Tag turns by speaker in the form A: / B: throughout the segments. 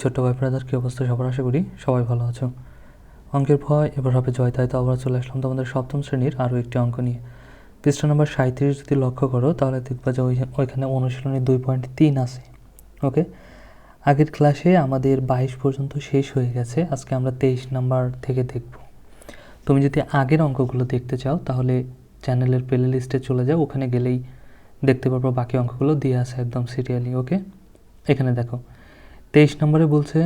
A: ছোট্ট ভাই ব্রাদার, কী অবস্থা সবার আশা করি সবাই ভালো আছো। অঙ্কের ভয়, এবার হবে জয়, তাই তো আবার চলে আসলাম তোমাদের সপ্তম শ্রেণির আরও একটি অঙ্ক নিয়ে। পৃষ্ঠা নম্বর সাঁত্রিশ যদি লক্ষ্য করো, তাহলে দেখবা যে ওইখানে অনুশীলনী দুই পয়েন্ট তিন আছে ওকে আগের ক্লাসে আমাদের বাইশ পর্যন্ত শেষ হয়ে গেছে, আজকে আমরা তেইশ নাম্বার থেকে দেখব। তুমি যদি আগের অঙ্কগুলো দেখতে চাও, তাহলে চ্যানেলের প্লে লিস্টে চলে যাও, ওখানে গেলেই দেখতে পারব বাকি অঙ্কগুলো দিয়ে আছে একদম সিরিয়ালি ওকে এখানে দেখো তেইশ নম্বরে বলছে,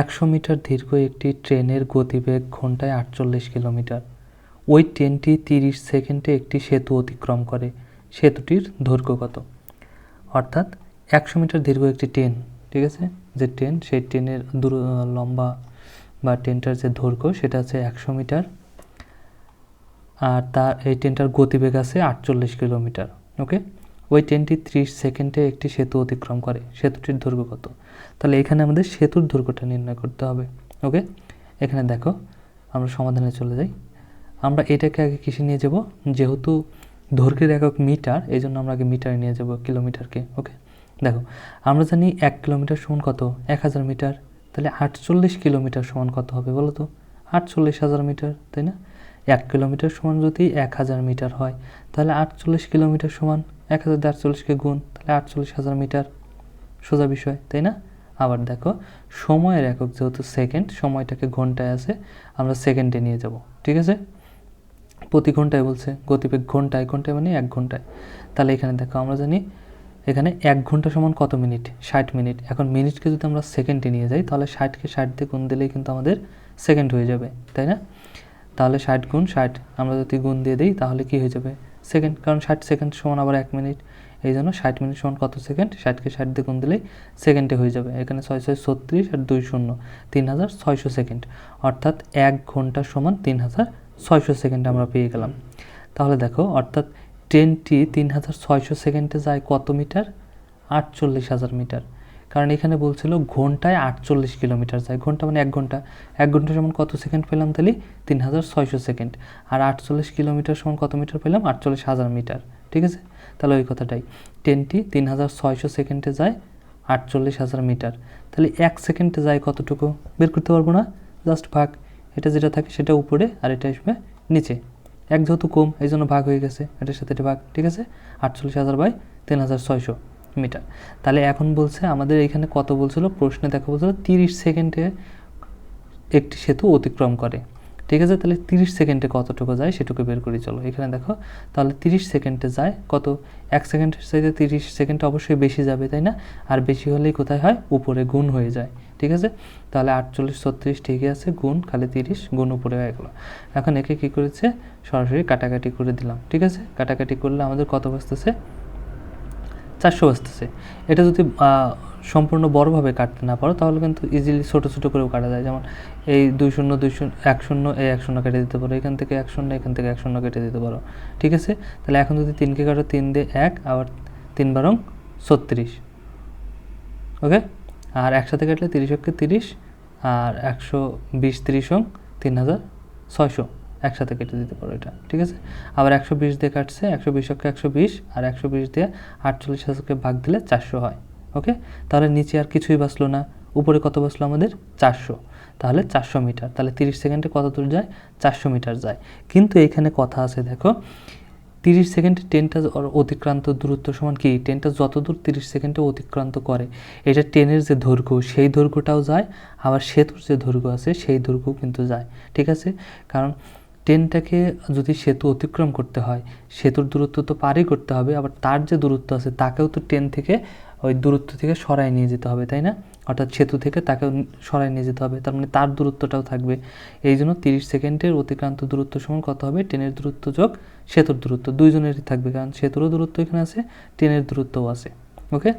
A: একশো মিটার দীর্ঘ একটি ট্রেনের গতিবেগ ঘন্টায় আটচল্লিশ কিলোমিটার। ওই ট্রেনটি তিরিশ সেকেন্ডে একটি সেতু অতিক্রম করে। সেতুটির দৈর্ঘ্য কত? অর্থাৎ একশো মিটার দীর্ঘ একটি ট্রেন, ঠিক আছে? যে ট্রেন, সেই ট্রেনের দূর, লম্বা বা ট্রেনটার যে দৈর্ঘ্য, সেটা হচ্ছে একশো মিটার। আর তার, এই ট্রেনটার গতিবেগ আছে আটচল্লিশ কিলোমিটার, ওকে? ওই ট্রেনটি ত্রিশ সেকেন্ডে একটি সেতু অতিক্রম করে। সেতুটির দৈর্ঘ্য কত? তাহলে এখানে আমাদের সেতুর দৈর্ঘ্যটা নির্ণয় করতে হবে ওকে এখানে দেখো, আমরা সমাধানে চলে যাই। আমরা এটাকে আগে কিসে নিয়ে যাব? যেহেতু দৈর্ঘ্যের একক মিটার এই জন্য আমরা আগে মিটারে নিয়ে যাব কিলোমিটারকে ওকে দেখো, আমরা জানি এক কিলোমিটার সমান কত? এক হাজার মিটার। তাহলে আটচল্লিশ কিলোমিটার সমান কত হবে বলো তো? আটচল্লিশ হাজার মিটার, তাই না? এক কিলোমিটার সমান যদি এক হাজার মিটার হয়, তাহলে আটচল্লিশ কিলোমিটার সমান এক হাজার আটচল্লিশকে গুণ, তাহলে আটচল্লিশ হাজার মিটার। সোজা বিষয়, তাই না? আবার দেখো, সময়ের একক যেহেতু সেকেন্ড সময়টাকে ঘন্টায় আছে, আমরা সেকেন্ডে নিয়ে যাব, ঠিক আছে? প্রতি ঘন্টায় বলছে, গতিবেগ ঘন্টায় ঘন্টায় মানে এক ঘন্টায়। তাহলে এখানে দেখো, আমরা জানি এখানে এক ঘণ্টা সমান কত মিনিট? ষাট মিনিট। এখন মিনিটকে যদি আমরা সেকেন্ডে নিয়ে যাই, তাহলে ষাটকে ষাট দিয়ে গুণ দিলেই কিন্তু আমাদের সেকেন্ড হয়ে যাবে, তাই না? তাহলে ষাট গুণ ষাট, আমরা যদি গুণ দিয়ে দিই, তাহলে কি হয়ে যাবে? সেকেন্ড কারণ ষাট সেকেন্ড সমান আবার এক মিনিট। এই জন্য ষাট মিনিট সমান কত সেকেন্ড ষাটকে ষাট দিয়ে গুণ দিলেই সেকেন্ডে হয়ে যাবে। এখানে ছয় ছয় ছত্রিশ আর দুই শূন্য, তিন হাজার ছয়শো সেকেন্ড অর্থাৎ এক ঘণ্টা সমান তিন হাজার ছয়শো সেকেন্ড আমরা পেয়ে গেলাম। তাহলে দেখো, অর্থাৎ ট্রেনটি তিন হাজার ছয়শো সেকেন্ডে যায় কত মিটার? আটচল্লিশ হাজার মিটার। কারণ এখানে বলছিল ঘন্টায় আটচল্লিশ কিলোমিটার যায়। ঘণ্টা মানে এক ঘণ্টা। এক ঘণ্টা সমান কত সেকেন্ড পেলাম তাহলে? তিন হাজার ছয়শো সেকেন্ড আর আটচল্লিশ কিলোমিটার সমান কত মিটার পেলাম? আটচল্লিশ হাজার মিটার। ঠিক আছে? তাহলে ওই কথাটাই। ট্রেনটি তিন হাজার ছয়শো সেকেন্ডে যায় আটচল্লিশ হাজার মিটার তাহলে এক সেকেন্ডে যায় কতটুকু? বের করতে পারব না? জাস্ট ভাগ। এটা যেটা থাকে সেটা উপরে আর এটা আসবে নিচে। এক যেহেতু কম, এই জন্য ভাগ হয়ে গেছে। এটার সাথে এটা ভাগ, ঠিক আছে? আটচল্লিশ হাজার বাই তিন হাজার ছয়শো মিটার তাহলে এখন বলছে, আমাদের এখানে কত বলছিল? প্রশ্নে দেখা বলছিল তিরিশ সেকেন্ডে একটি সেতু অতিক্রম করে। ঠিক আছে? তাহলে তিরিশ সেকেন্ডে কতটুকু যায় সেটুকু বের করি, চলো। এখানে দেখো, তাহলে তিরিশ সেকেন্ডে যায় কত? এক সেকেন্ডের চাইতে তিরিশ সেকেন্ড অবশ্যই বেশি যাবে, তাই না? আর বেশি হলেই কোথায় হয়? উপরে গুণ হয়ে যায়, ঠিক আছে? তাহলে আটচল্লিশ, ছত্রিশ ঠিকই আছে, গুণ, খালি তিরিশ, গুণ উপরে হয়ে গেলো। এখন একে কী করেছে? সরাসরি কাটাকাটি করে দিলাম, ঠিক আছে? কাটাকাটি করলে আমাদের কত বসতেছে চারশো বাজতেছে এটা যদি সম্পূর্ণ বড়োভাবে কাটতে না পারো, তাহলে কিন্তু ইজিলি ছোটো ছোটো করেও কাটা যায়। যেমন এই দুই শূন্য দুই শূন্য, এক শূন্য, এই এক শূন্য কেটে দিতে পারো। এখান থেকে এক শূন্য, এখান থেকে এক শূন্য কেটে দিতে পারো। ঠিক আছে? তাহলে এখন যদি তিনকে কাটো, তিন দিয়ে এক, আবার তিন বারং ছত্রিশ। ওকে? আর একসাথে কাটলে তিরিশ অক্ষে তিরিশ, আর একশো বিশ তিরিশ তিন হাজার ছয়শো। একসাথে কেটে দিতে পারো এটা, ঠিক আছে? আবার একশো বিশ দিয়ে কাটছে, একশো বিশ অক্ষে একশো বিশ, আর একশো বিশ দিয়ে আটচল্লিশ হাজারকে ভাগ দিলে চারশো হয়, ওকে? তাহলে নিচে আর কিছুই বাঁচলো না, উপরে কত বাঁচলো আমাদের? চারশো। তাহলে চারশো মিটার, তাহলে তিরিশ সেকেন্ডে কত দূর যায়? চারশো মিটার যায়। কিন্তু এখানে কথা আছে, দেখো, তিরিশ সেকেন্ডে ট্রেনটা অতিক্রান্ত দূরত্ব সমান কি? ট্রেনটা যত দূর তিরিশ সেকেন্ডে অতিক্রান্ত করে, এটা ট্রেনের যে দৈর্ঘ্য, সেই দৈর্ঘ্যটাও যায়, আবার সেতুর যে দৈর্ঘ্য আছে, সেই দৈর্ঘ্য কিন্তু যায়, ঠিক আছে? কারণ ট্রেনটাকে যদি সেতু অতিক্রম করতে হয়, সেতুর দূরত্ব তো পারই করতে হবে, আবার তার যে দূরত্ব আছে তাকেও তো ট্রেন থেকে ওই দূরত্ব থেকে সরাই নিয়ে যেতে হবে, তাই না? অর্থাৎ সেতু থেকে তাকেও সরাই নিয়ে যেতে হবে, তার মানে তার দূরত্বটাও থাকবে। এই জন্য তিরিশ সেকেন্ডের অতিক্রান্ত দূরত্ব সমান কত হবে? ট্রেনের দূরত্ব যোগ সেতুর দূরত্ব, দুইজনেরই থাকবে, কারণ সেতুরও দূরত্ব এখানে আছে, ট্রেনের দূরত্বও আছে ওকে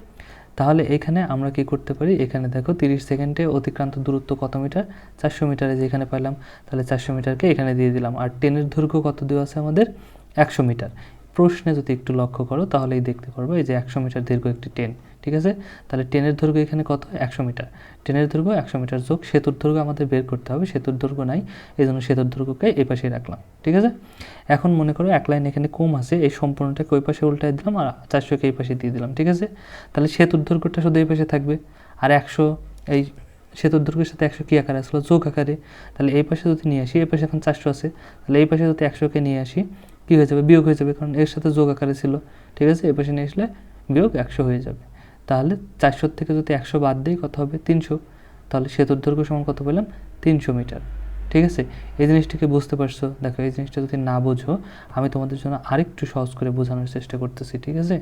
A: তাহলে এখানে আমরা কি করতে পারি? এখানে দেখো তিরিশ সেকেন্ডে অতিক্রান্ত দূরত্ব কত মিটার? চারশো মিটারে যেখানে পেলাম তাহলে চারশো মিটারকে এখানে দিয়ে দিলাম। আর ট্রেনের দৈর্ঘ্য কত দেওয়া আছে আমাদের? একশো মিটার। প্রশ্নে যদি একটু লক্ষ্য করো, তাহলেই দেখতে পারব এই যে একশো মিটার দীর্ঘ একটি ট্রেন, ঠিক আছে? তাহলে ট্রেনের দৈর্ঘ্য এখানে কত? একশো মিটার। ট্রেনের দৈর্ঘ্য একশো মিটার যোগ, সেতুর দৈর্ঘ্য আমাদের বের করতে হবে, সেতুর দৈর্ঘ্য নাই এই জন্য সেতুর দৈর্ঘ্যকে এই পাশে রাখলাম, ঠিক আছে? এখন মনে করো এক লাইন এখানে কম আছে, এই সম্পূর্ণটাকে ওই পাশে উল্টাই দিলাম আর চারশোকে এই পাশে দিয়ে দিলাম, ঠিক আছে? তাহলে সেতুর দৈর্ঘ্যটা শুধু এই পাশে থাকবে, আর একশো, এই সেতুর দৈর্ঘ্যের সাথে একশো কী আকারে আসলো? যোগ আকারে। তাহলে এই পাশে যদি নিয়ে আসি, এই পাশে এখন চারশো আছে, তাহলে এই পাশে যদি একশোকে নিয়ে আসি কী হয়ে যাবে? বিয়োগ হয়ে যাবে, কারণ এর সাথে যোগ আকারে ছিল। ঠিক আছে? এই পাশে নিয়ে আসলে বিয়োগ একশো হয়ে যাবে। তাহলে চারশোর থেকে যদি একশো বাদ দিই, কত হবে? তিনশো। তাহলে সেতুর দৈর্ঘ্য সমান কত পেলাম? তিনশো মিটার। ঠিক আছে? এই জিনিসটাকে বুঝতে পারছ? দেখো, এই জিনিসটা যদি না বোঝো, আমি তোমাদের জন্য আরেকটু সহজ করে বোঝানোর চেষ্টা করতেছি, ঠিক আছে?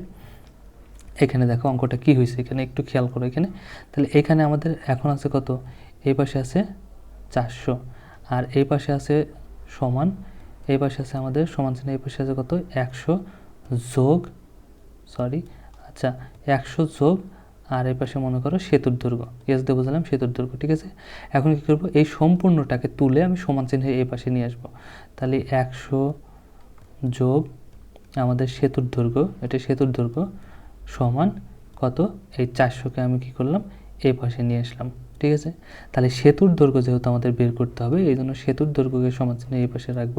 A: এখানে দেখো, অঙ্কটা কি হয়েছে? এখানে একটু খেয়াল করো এখানে। তাহলে এখানে আমাদের এখন আছে কত? এই পাশে আছে চারশো। আর এই পাশে আছে সমান এই পাশে আছে আমাদের সমান চিহ্ন, এই পাশে আছে কত? একশো যোগ সরি আচ্ছা একশো যোগ, আর এই পাশে মনে করো সেতুর দৈর্ঘ্য এস দিয়ে বুঝলাম সেতুর দৈর্ঘ্য ঠিক আছে? এখন কী করব? এই সম্পূর্ণটাকে তুলে আমি সমান চিহ্নে এই পাশে নিয়ে আসব। তাহলে একশো যোগ আমাদের সেতুর দৈর্ঘ্য এটা সেতুর দৈর্ঘ্য সমান কত? এই চারশোকে আমি কি করলাম? এই পাশে নিয়ে আসলাম। ঠিক আছে? তাহলে সেতুর দৈর্ঘ্য যেহেতু আমাদের বের করতে হবে এই জন্য সেতুর দৈর্ঘ্যকে সমান চিহ্নে এই পাশে রাখব।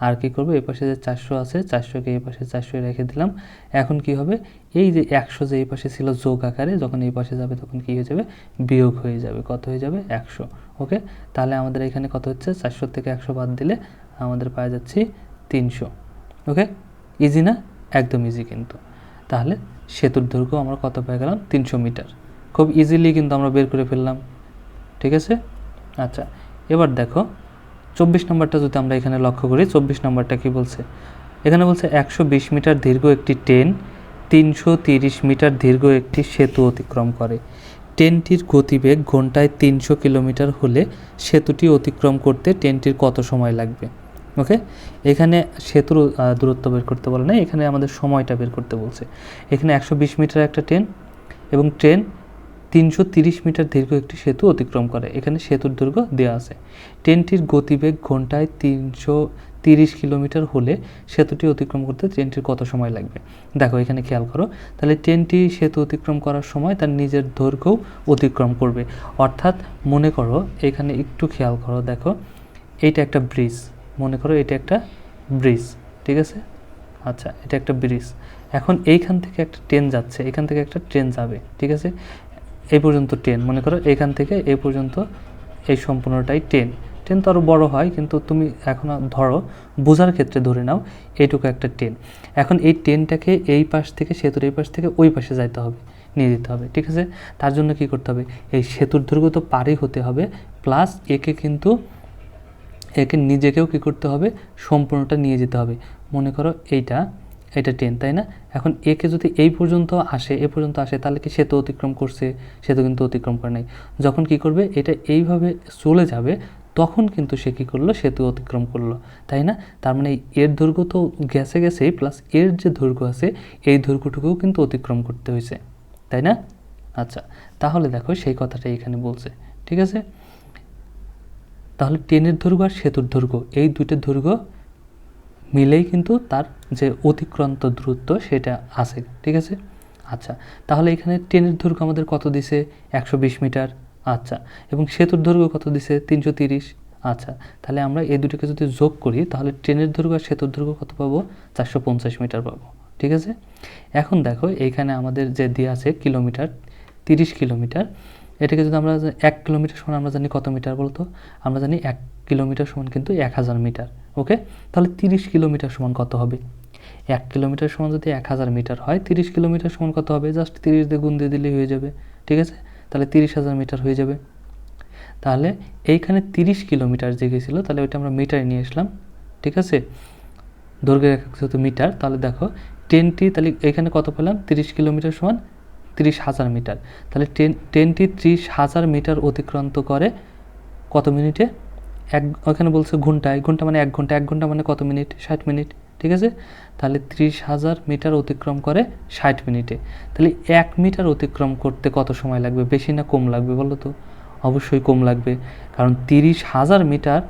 A: আর কি করব? এই পাশে যে চারশো আছে, চারশোকে এই পাশে চারশো রেখে দিলাম। এখন কি হবে? এই যে একশো যে এই পাশে ছিল যোগ আকারে, যখন এই পাশে যাবে তখন কি হয়ে যাবে? বিয়োগ হয়ে যাবে। কত হয়ে যাবে? একশো। ওকে? তাহলে আমাদের এখানে কত হচ্ছে? চারশো থেকে একশো বাদ দিলে আমাদের পাওয়া যাচ্ছে তিনশো। ওকে? ইজি না? একদম ইজি কিন্তু। তাহলে সেতুর দৈর্ঘ্য আমরা কত পেয়ে গেলাম? তিনশো মিটার। খুব ইজিলি কিন্তু আমরা বের করে ফেললাম। ঠিক আছে? আচ্ছা এবার দেখো, চব্বিশ নম্বরটা যদি আমরা এখানে লক্ষ্য করি, চব্বিশ নম্বরটা কি বলছে? এখানে বলছে একশো বিশ মিটার দীর্ঘ একটি ট্রেন, তিনশো মিটার দীর্ঘ একটি সেতু অতিক্রম করে। ট্রেনটির গতিবেগ ঘন্টায় তিনশো কিলোমিটার হলে সেতুটি অতিক্রম করতে ট্রেনটির কত সময় লাগবে? ওকে? এখানে সেতুর দূরত্ব বের করতে বলে না এখানে আমাদের সময়টা বের করতে বলছে। এখানে একশো বিশ মিটার একটা ট্রেন এবং ট্রেন তিনশো মিটার দীর্ঘ একটি সেতু অতিক্রম করে। এখানে সেতুর দৈর্ঘ্য দেওয়া আছে। ট্রেনটির গতিবেগ ঘন্টায় তিনশো তিরিশ কিলোমিটার হলে সেতুটি অতিক্রম করতে ট্রেনটির কত সময় লাগবে? দেখো, এখানে খেয়াল করো। তাহলে ট্রেনটি সেতু অতিক্রম করার সময় তার নিজের দৈর্ঘ্যও অতিক্রম করবে। অর্থাৎ মনে করো, এখানে একটু খেয়াল করো, দেখো। এইটা একটা ব্রিজ। মনে করো এটা একটা ব্রিজ, ঠিক আছে? আচ্ছা এটা একটা ব্রিজ। এখন এইখান থেকে একটা ট্রেন যাচ্ছে, এখান থেকে একটা ট্রেন যাবে, ঠিক আছে? এই পর্যন্ত ট্রেন মনে করো এখান থেকে এই পর্যন্ত এই সম্পূর্ণটাই ট্রেন ট্রেন তো আরও বড়ো হয়, কিন্তু তুমি এখন ধরো বোঝার ক্ষেত্রে ধরে নাও এইটুকু একটা ট্রেন এখন এই ট্রেনটাকে এই পাশ থেকে সেতুর এই পাশ থেকে ওই পাশে যাইতে হবে, নিয়ে যেতে হবে, ঠিক আছে? তার জন্য কি করতে হবে? এই সেতুর দৈর্ঘ্য তো পারই হতে হবে প্লাস একে কিন্তু একে নিজেকেও কী করতে হবে? সম্পূর্ণটা নিয়ে যেতে হবে। মনে করো এইটা এটা ট্রেন তাই না? এখন একে যদি এই পর্যন্ত আসে, এ পর্যন্ত আসে, তাহলে কি সেতু অতিক্রম করছে? সেতু কিন্তু অতিক্রম করে নাই। যখন কি করবে? এটা এইভাবে চলে যাবে, তখন কিন্তু সে কী করল? সেতু অতিক্রম করল, তাই না? তার মানে এর দৈর্ঘ্য তো গেছে গেছেই প্লাস এর যে দৈর্ঘ্য আছে, এই দৈর্ঘ্যটুকুও কিন্তু অতিক্রম করতে হয়েছে, তাই না? আচ্ছা তাহলে দেখো সেই কথাটাই এখানে বলছে, ঠিক আছে? তাহলে ট্রেনের দৈর্ঘ্য আর সেতুর দৈর্ঘ্য, এই দুইটার দৈর্ঘ্য মিলেই কিন্তু তার যে অতিক্রান্ত দূরত্ব সেটা আছে, ঠিক আছে? আচ্ছা তাহলে এখানে ট্রেনের দৈর্ঘ্য আমাদের কত দিছে? একশো বিশ মিটার। আচ্ছা এবং সেতুর দৈর্ঘ্য কত দিছে? তিনশো আচ্ছা তাহলে আমরা এই দুটোকে যদি যোগ করি, তাহলে ট্রেনের দৈর্ঘ্য আর সেতুর দৈর্ঘ্য কত পাবো? চারশো পঞ্চাশ মিটার পাবো, ঠিক আছে? এখন দেখো এইখানে আমাদের যে দেওয়া আছে কিলোমিটার, তিরিশ কিলোমিটার, এটাকে যদি আমরা এক কিলোমিটার সমান আমরা জানি কত মিটার বলতো? আমরা জানি এক কিলোমিটার সমান কিন্তু এক হাজার মিটার, ওকে? তাহলে তিরিশ কিলোমিটার সমান কত হবে? এক কিলোমিটার সমান যদি এক হাজার মিটার হয়, তিরিশ কিলোমিটার সমান কত হবে? জাস্ট তিরিশ দিয়ে গুণ দিয়ে দিলেই হয়ে যাবে, ঠিক আছে? তাহলে তিরিশ হাজার মিটার হয়ে যাবে। তাহলে এইখানে তিরিশ কিলোমিটার যে গেছিল, তাহলে ওইটা আমরা মিটারে নিয়ে আসলাম, ঠিক আছে? দৈর্ঘ্যের একক যেহেতু মিটার, তাহলে দেখো ট্রেনটি তাহলে এখানে কত পেলাম? তিরিশ কিলোমিটার সমান তিরিশ হাজার মিটার। তাহলে ট্রেন ট্রেনটি ত্রিশ হাজার মিটার অতিক্রান্ত করে কত মিনিটে? এক, ওখানে বলছে ঘন্টায়, ঘণ্টা মানে এক ঘণ্টা এক ঘণ্টা মানে কত মিনিট? ষাট মিনিট, ঠিক আছে? তাহলে ত্রিশ হাজার মিটার অতিক্রম করে ষাট মিনিটে। তাহলে এক মিটার অতিক্রম করতে কত সময় লাগবে? বেশি না কম লাগবে বলো তো? অবশ্যই কম লাগবে। কারণ তিরিশ হাজার মিটার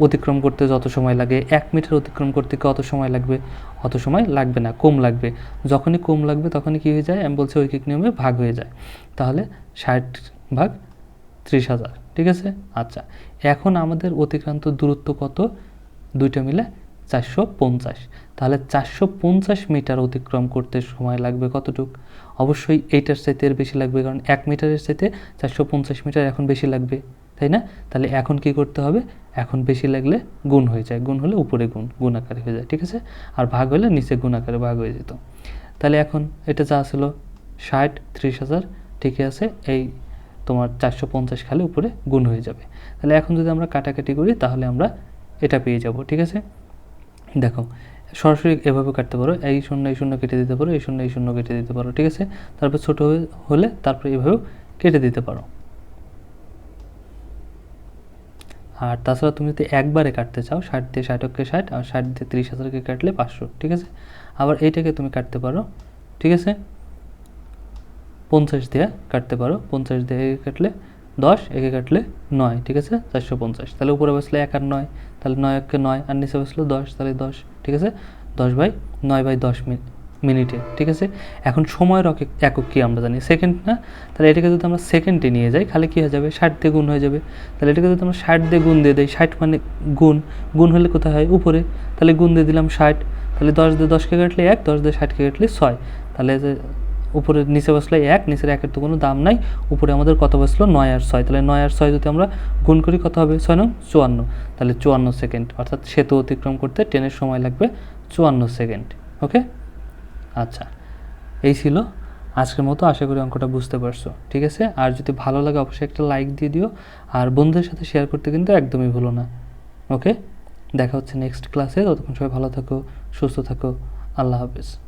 A: অতিক্রম করতে যত সময় লাগে, এক মিটার অতিক্রম করতে কত সময় লাগবে? অত সময় লাগবে না, কম লাগবে। যখনই কম লাগবে তখনই কী হয়ে যায়? আমি বলছি ঐকিক নিয়মে ভাগ হয়ে যায়। তাহলে ষাট ভাগ ত্রিশ হাজার। ঠিক আছে? আচ্ছা এখন আমাদের অতিক্রান্ত দূরত্ব কত? দুইটা মিলে চারশো পঞ্চাশ। তাহলে চারশো পঞ্চাশ মিটার অতিক্রম করতে সময় লাগবে কতটুক? অবশ্যই এইটার চাইতে এর বেশি লাগবে, কারণ এক মিটারের চাইতে চারশো পঞ্চাশ মিটার এখন বেশি লাগবে, তাই না? তাহলে এখন কি করতে হবে? এখন বেশি লাগলে গুণ হয়ে যায়। গুণ হলে উপরে গুণ গুণ আকারে হয়ে যায়, ঠিক আছে? আর ভাগ হলে নিচে গুণ আকারে ভাগ হয়ে যেত। তাহলে এখন এটা যা ছিল ষাট, ত্রিশ হাজার, ঠিকই আছে? এই তোমার চারশো পঞ্চাশ খালে উপরে গুণ হয়ে যাবে। তাহলে এখন যদি আমরা কাটাকাটি করি, তাহলে আমরা এটা পেয়ে যাব, ঠিক আছে? দেখো, সরাসরি এভাবে কাটতে পারো, এই শূন্য এই শূন্য কেটে দিতে পারো, এই শূন্য এই শূন্য কেটে দিতে পারো, ঠিক আছে? তারপর ছোটো হলে তারপরে এভাবেও কেটে দিতে পারো। আর তাছাড়া তুমি যদি একবারে কাটতে চাও, ষাট দিয়ে ষাটকে ষাট আর ষাট দিয়ে ত্রিশ হাজারকে কাটলে পাঁচশো, ঠিক আছে? আবার এইটাকে তুমি কাটতে পারো, ঠিক আছে? পঞ্চাশ দিয়ে কাটতে পারো। পঞ্চাশ দিয়ে একে কাটলে দশ, একে কাটলে নয়, ঠিক আছে? চারশো পঞ্চাশ। তাহলে উপরে বসলে এক আর নয়, তাহলে নয় একে নয়, আর নিচে বসল দশ, তাহলে দশ, ঠিক আছে? দশ বাই নয় বাই দশ মিনিট, ঠিক আছে? এখন সময়ের একক একক কী আমরা জানি? সেকেন্ড না? তাহলে এটাকে যদি আমরা সেকেন্ডে নিয়ে যাই তাহলে কী হয়ে যাবে? ষাট দিয়ে গুণ হয়ে যাবে। তাহলে এটাকে যদি আমরা ষাট দিয়ে গুণ দিয়ে দিই, ষাট মানে গুণ। গুণ হলে কোথায় হয়? উপরে। তাহলে গুণ দিয়ে দিলাম ষাট। তাহলে দশ দিয়ে দশকে কাটলে এক, দশ দিয়ে ষাটকে কাটলে ছয়। তাহলে উপরে নিচে বসলে এক, নিচের একের তো কোনো দাম নাই। উপরে আমাদের কত বসল? নয় আর ছয়। তাহলে নয় আর ছয় যদি আমরা গুণ করি, কত হবে? ছয় নং? চুয়ান্ন। তাহলে চুয়ান্ন সেকেন্ড। অর্থাৎ সেতু অতিক্রম করতে ট্রেনের সময় লাগবে চুয়ান্ন সেকেন্ড। ওকে? আচ্ছা। এই ছিল আজকের মতো। আশা করি অঙ্কটা বুঝতে পারছ। ঠিক আছে? আর যদি ভালো লাগে, অবশ্যই একটা লাইক দিয়ে দিও। আর বন্ধুদের সাথে শেয়ার করতে কিন্তু একদমই ভুলো না। ওকে? দেখা হচ্ছে নেক্সট ক্লাসে। ততক্ষণ সবাই ভালো থাকো, সুস্থ থাকো। আল্লাহ হাফেজ।